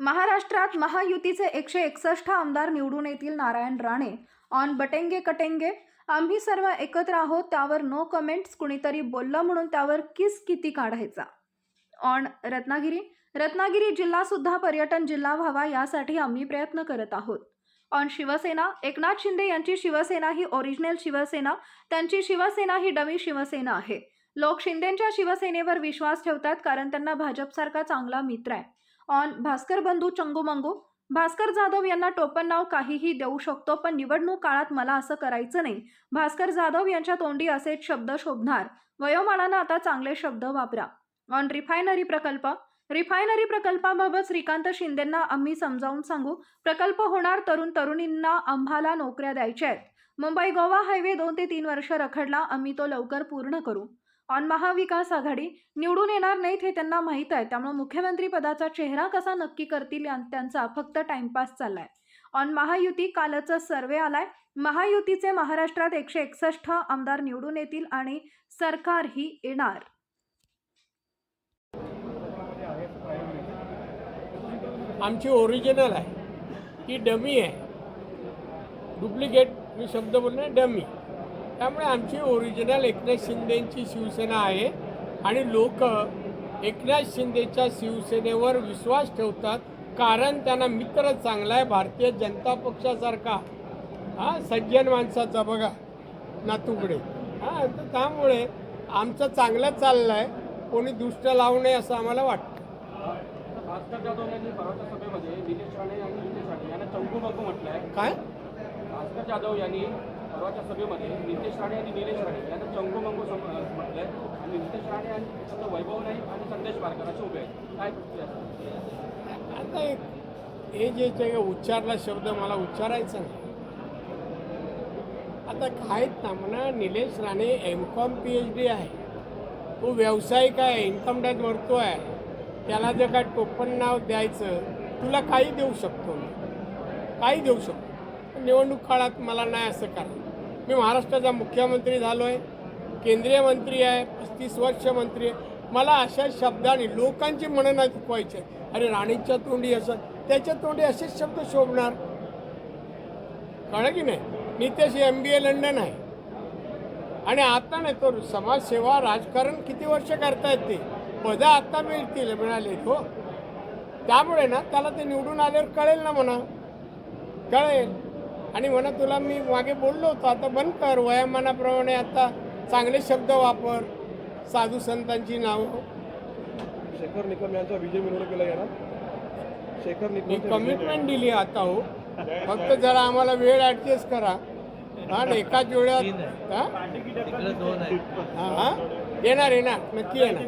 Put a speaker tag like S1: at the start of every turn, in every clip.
S1: महाराष्ट्रात महायुतीचे एकशे एकसष्ट आमदार निवडून येतील नारायण राणे. ऑन बटेंगे कटेंगे. आम्ही सर्व एकत्र आहोत त्यावर नो कमेंट्स कुणीतरी बोललं म्हणून त्यावर किस किती काढायचा? ऑन रत्नागिरी. रत्नागिरी जिल्हा सुद्धा पर्यटन जिल्हा व्हावा यासाठी आम्ही प्रयत्न करत आहोत. ऑन शिवसेना. एकनाथ शिंदे यांची शिवसेना ही ओरिजिनल शिवसेना त्यांची शिवसेना ही डमी शिवसेना आहे. लोक शिंदेच्या शिवसेनेवर विश्वास ठेवतात कारण त्यांना भाजपसारखा चांगला मित्र आहे. ऑन भास्कर बंधू चंगूमंगू भास्कर जाधव यांना टोपण नाव काहीही देऊ शकतो पण निवडणूक काळात मला असं करायचं नाही. भास्कर जाधव यांच्या तोंडी असेच शब्द शोभणार. वयोमानानं आता चांगले शब्द वापरा. ऑन रिफायनरी प्रकल्प. रिफायनरी प्रकल्पाबाबत श्रीकांत शिंदेंना आम्ही समजावून सांगू. प्रकल्प होणार तरुण तरुणींना आम्हाला नोकऱ्या द्यायच्या आहेत. मुंबई गोवा हायवे दोन ते तीन वर्ष रखडला आम्ही तो लवकर पूर्ण करू. ऑन महाविकास आघाडी निवडून येणार नाहीत हे त्यांना माहीत आहे. त्यामुळे मुख्यमंत्री पदाचा चेहरा कसा नक्की करतील त्यांचा फक्त टाइमपास चाललाय. ऑन महायुती कालचा सर्वे आलाय. महायुतीचे महाराष्ट्रात एकशे एकसष्ट आमदार निवडून येतील आणि सरकारही येणार.
S2: आमची ओरिजिनल आहे. ती डमी आहे. डुप्लिकेट मी शब्द बोललो डमी. त्यामुळे आमची ओरिजिनल एकनाथ शिंदेची शिवसेना आहे. आणि लोक एकनाथ शिंदेच्या शिवसेनेवर विश्वास ठेवतात. कारण त्यांना मित्र चांगला आहे. भारतीय जनता पक्षासारखा. हा सज्जन माणसाचा बघा नातूकडे. हां तर त्यामुळे आमचं चांगलं चाललं आहे कोणी दुष्ट लावू नये असं आम्हाला वाटतं. काय?
S3: भास्कर जाधव यांनी परवाच्या सभेमध्ये नितेश राणे आणि निलेश राणे यांना मंगो मंगू म्हटलंय. आणि नितेश राणे आणि फक्त वैभव नाईक आणि संदेश पारकर असे उभे आहेत. काय
S2: आता एक हे जे जे उच्चारला शब्द मला उच्चारायचा नाही. आता काहीच ना म्हणा Nilesh Rane M Com P H D आहे. तो व्यावसायिक आहे इन्कम टॅक्स भरतो आहे. त्याला जर काय टोपण नाव द्यायचं तुला काही देऊ शकतो मी. काही देऊ शकतो. निवडणूक काळात मला नाही असं करा मी महाराष्ट्राचा मुख्यमंत्री झालो आहे केंद्रीय मंत्री आहे पस्तीस वर्ष मंत्री आहे. मला अशा शब्दाने लोकांची म्हणणं नाही चुकवायची आहे. अरे राणीच्या तोंडी असं त्याच्या तोंडी असेच शब्द शोभणार? कळलं की नाही? Nitesh M B A London आहे. आणि आता नाही तो समाजसेवा राजकारण किती वर्ष करतायत ते? पदं आत्ता मिळतील मिळाले हो. त्यामुळे ना त्याला ते निवडून आल्यावर कळेल ना म्हणा. कळेल. आणि म्हणा तुला मी मागे बोललो होतो आता बंद कर. वयामानाप्रमाणे आता चांगले शब्द वापर. साधू संतांची नावं.
S4: शेखर निकम यांचा विजय मिरवणुकीला येणार शेखर
S2: मी
S4: निकम
S2: कमिटमेंट दिली आता हो. फक्त जरा आम्हाला वेळ ॲडजस्ट करा. हा ना एकाच वेळात हा? हा हा? येणार येणार. नक्की येणार.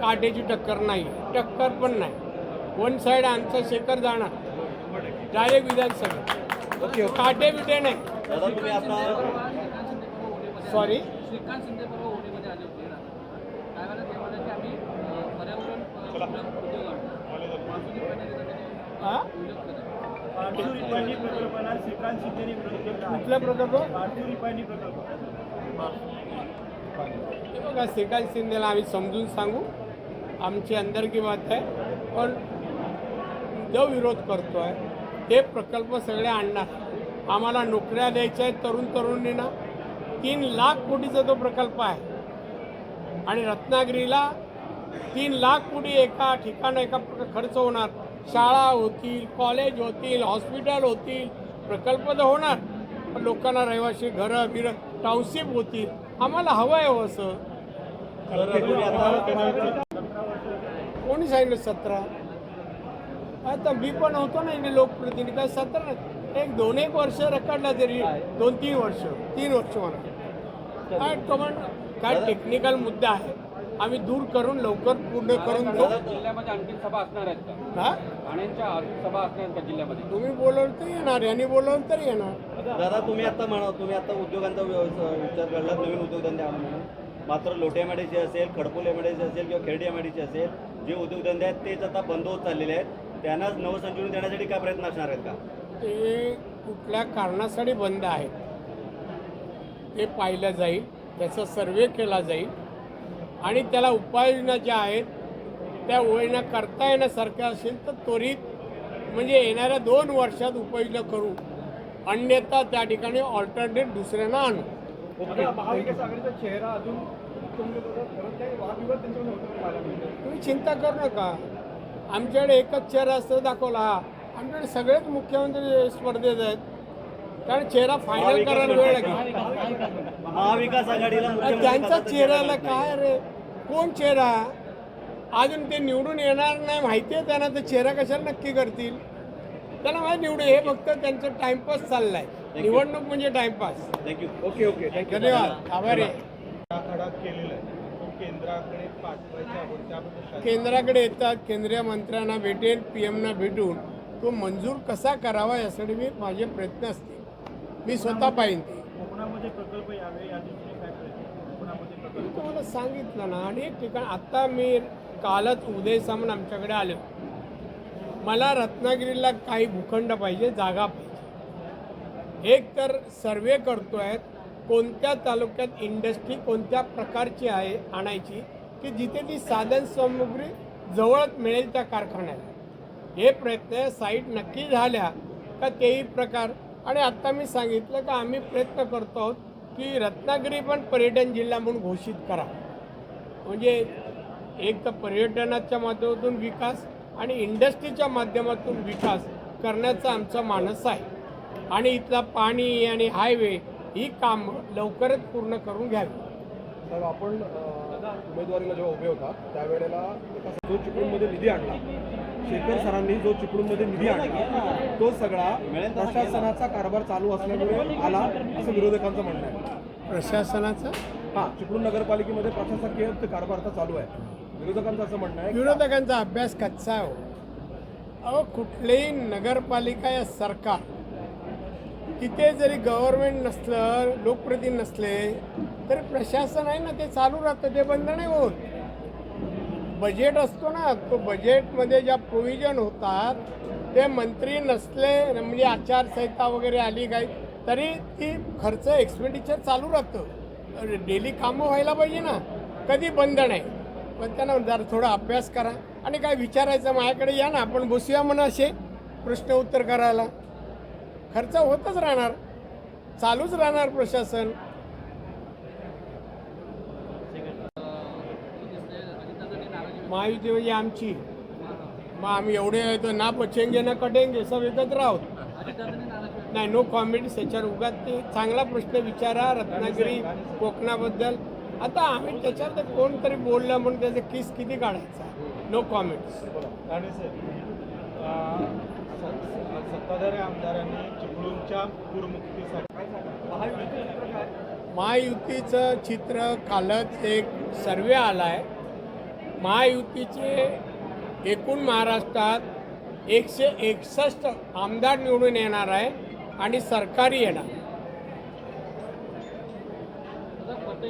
S2: काटेची टक्कर नाही. टक्कर पण नाही. वन साईड आमचा शेखर जाणार. डायरेक्ट विधानसभा. काटे बिटे नाही.
S5: दादा तुम्ही आता
S2: सॉरी
S3: श्रीकांत शिंदे परवा ओढीमध्ये आले होते. त्यावेळेला ते म्हणाले की आम्ही अं, पर्यावरण अं, उद्योग आणतो. मान्सून रिफायनरीचा त्यांनी
S2: हा?
S3: उल्लेख केला
S6: पार्थिव रिफायनरी प्रकल्पाला श्रीकांत शिंदेने विरोध केला. आहे
S2: कुठला प्रकल्प? हे बघा श्रीकांत शिंदेला आम्ही समजून सांगू. आमची अंदरकी बात आहे. पण जो विरोध करतो आहे ते प्रकल्प सगळे आणणार. आम्हाला नोकऱ्या द्यायच्या आहेत तरुण तरुणींना. तीन लाख कोटीचा तो प्रकल्प आहे. आणि रत्नागिरीला तीन लाख कोटी एका ठिकाणं एका खर्च होणार. शाळा होतील कॉलेज होतील हॉस्पिटल होतील प्रकल्प तर होणार. पण लोकांना रहिवाशी घरं बिरं टाउनशिप होतील. आम्हाला हवं आहे हो असं. कोणी सांगितलं सतरा? आता मी पण होतो ना इथे लोकप्रतिनिधी. काय सतरा नाही. एक दोन एक वर्ष रखडला तरी दोन तीन वर्ष तीन वर्ष म्हणा काय पण काय टेक्निकल मुद्दा आहे. आम्ही दूर करून लवकर पूर्ण करून देऊ
S3: जिल्ह्यामध्ये आणखी सभा असणार आहेत का?
S2: हा?
S3: ठाण्यांच्या सभा असणार का जिल्ह्यामध्ये?
S2: तुम्ही बोलवलं तर येणार यांनी बोलवलं तर येणार.
S5: दादा तुम्ही आता म्हणा तुम्ही आता उद्योगांचा विचार करला नवीन उद्योगधंदे आणा म्हणून. मात्र लोटे एमआयडीसी असेल खडपोल एमआयडीसी असेल किंवा खेरडी असेल जे उद्योगधंदे आहेत तेच आता बंद होत चाललेले आहेत. त्यांनाच नवसंजीवनी देण्यासाठी काय प्रयत्न असणार आहेत का?
S2: ते कुठल्या कारणासाठी बंद आहेत ते पाहिलं जाईल त्याचा सर्वे केला जाईल. आणि त्याला उपाययोजना ज्या आहेत त्या ओळीनं करता येण्यासारखं असेल तर त्वरित म्हणजे येणाऱ्या दोन वर्षात उपयोगी करू. अन्यथा त्या ठिकाणी ऑल्टरनेट दुसऱ्यांना आणू.
S4: आता महाविकास आघाडीचा चेहरा अजून
S2: तुम्ही चिंता करू नका. आमच्याकडे एकच चेहरा असतो दाखवला हा. आमच्याकडे सगळेच मुख्यमंत्री स्पर्धेत आहेत. कारण चेहरा फायनल करायला वेळ लागेल.
S5: महाविकास आघाडीला
S2: त्यांचा चेहऱ्याला काय रे? कोण चेहरा? अजून ते निवडून येणार नाही माहिती आहे त्यांना तर चेहरा कशाला नक्की करतील? त्यांना माहिती निवडून हे फक्त त्यांचं टाइमपास चाललाय. निवडणूक म्हणजे timepass
S5: thank you
S4: okay okay thank you
S2: धन्यवाद. आभारी आहे.
S6: केलेला आहे. तो केंद्राकडे शासन-
S2: केंद्राकडे येतात केंद्रीय मंत्र्यांना भेटेल पी एमना भेटून. तो मंजूर कसा करावा यासाठी मी माझे प्रयत्न असतील. मी स्वतः पाहिन ते. मी तुम्हाला सांगितलं ना अनेक ठिकाण आता मी कालच उदय सामन आमच्याकडे आलो मला रत्नागिरीला काही भूखंड पाहिजे जागा पाहिजे. एक तर सर्वे करतो आहे कोणत्या तालुक्यात इंडस्ट्री कोणत्या प्रकारची आहे आणायची की जिथे ती साधन सामुग्री जवळच मिळेल त्या कारखान्याला. हे प्रयत्न साईट नक्की झाल्या का तेही प्रकार. आणि आत्ता मी सांगितलं का आम्ही प्रयत्न करतो आहोत की रत्नागिरी पण पर्यटन जिल्हा म्हणून घोषित करा. म्हणजे एक तर पर्यटनाच्या माध्यमातून विकास आणि इंडस्ट्रीच्या माध्यमातून विकास करण्याचा आमचा मानस आहे. आणि इथला पाणी आणि हायवे ही कामं लवकरच पूर्ण करून घ्यावी.
S4: साहेब आपण उमेदवारीला जेव्हा उभे होता त्यावेळेला जो चिपळूणमध्ये निधी आणला शेखर सरांनी जो चिपळूणमध्ये निधी आणला तो सगळा प्रशासनाचा कारभार चालू असल्यामुळे आला असं विरोधकांचं म्हणणं आहे.
S2: प्रशासनाचं?
S4: हा चिपळूण नगरपालिकेमध्ये प्रशासकीय कारभार आता चालू आहे. विरोधकांचं असं म्हणणं आहे
S2: विरोधकांचा अभ्यास कच्चा आहे हो. अहो कुठलीही नगरपालिका या सरकार तिथे जरी गव्हर्नमेंट नसलं लोकप्रतिनिधी नसले तर प्रशासन आहे ना ते चालू राहतं ते बंद नाही होत. बजेट असतो ना तो बजेटमध्ये ज्या प्रोव्हिजन होतात ते मंत्री नसले म्हणजे आचारसंहिता वगैरे आली काही तरी ती खर्च एक्सपेंडिचर चालू राहतं. डेली कामं व्हायला पाहिजे ना कधी बंद नाही. पण त्यांना जरा थोडा अभ्यास करा. आणि काय विचारायचं माझ्याकडे या ना आपण बसूया म्हणा असे प्रश्न उत्तर करायला. खर्च होतच राहणार. चालूच राहणार प्रशासन. महायुती म्हणजे आमची. मग आम्ही एवढे तो तर ना पचेंगे ना कटेंगे सब एकत्र आहोत. नाही नो कॉमेंट्स त्याच्यावर उगात ते चांगला प्रश्न विचारा रत्नागिरी कोकणाबद्दल. आता आम्ही त्याच्यावर तर कोणतरी बोललं म्हणून त्याचा किस किती काढायचा? नो कॉमेंट्स
S6: सत्ताधारी आमदारांनी चिपळूणच्या पूरमुक्तीसाठी
S2: महायुतीचं चित्र कालच एक सर्वे आला आहे महायुतीचे एकूण महाराष्ट्रात एकशे एकसष्ट आमदार निवडून येणार आहे आणि सरकारी येणार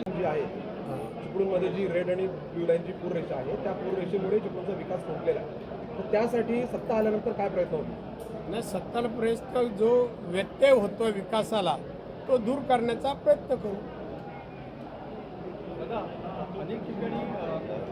S4: जी आहे चिपळूणमध्ये जी रेड आणि ब्ल्यू लाईनची पूररेषा आहे त्या पूररेषेमुळे चिपळूणचा विकास खुंटलेला आहे. तर त्यासाठी सत्ता आल्यानंतर काय प्रयत्न होतो
S2: न सत्तर पर्यंत जो व्यत्यय होतो विकासाला तो दूर करण्याचा प्रयत्न करू.
S6: दादा अनेक ठिकाणी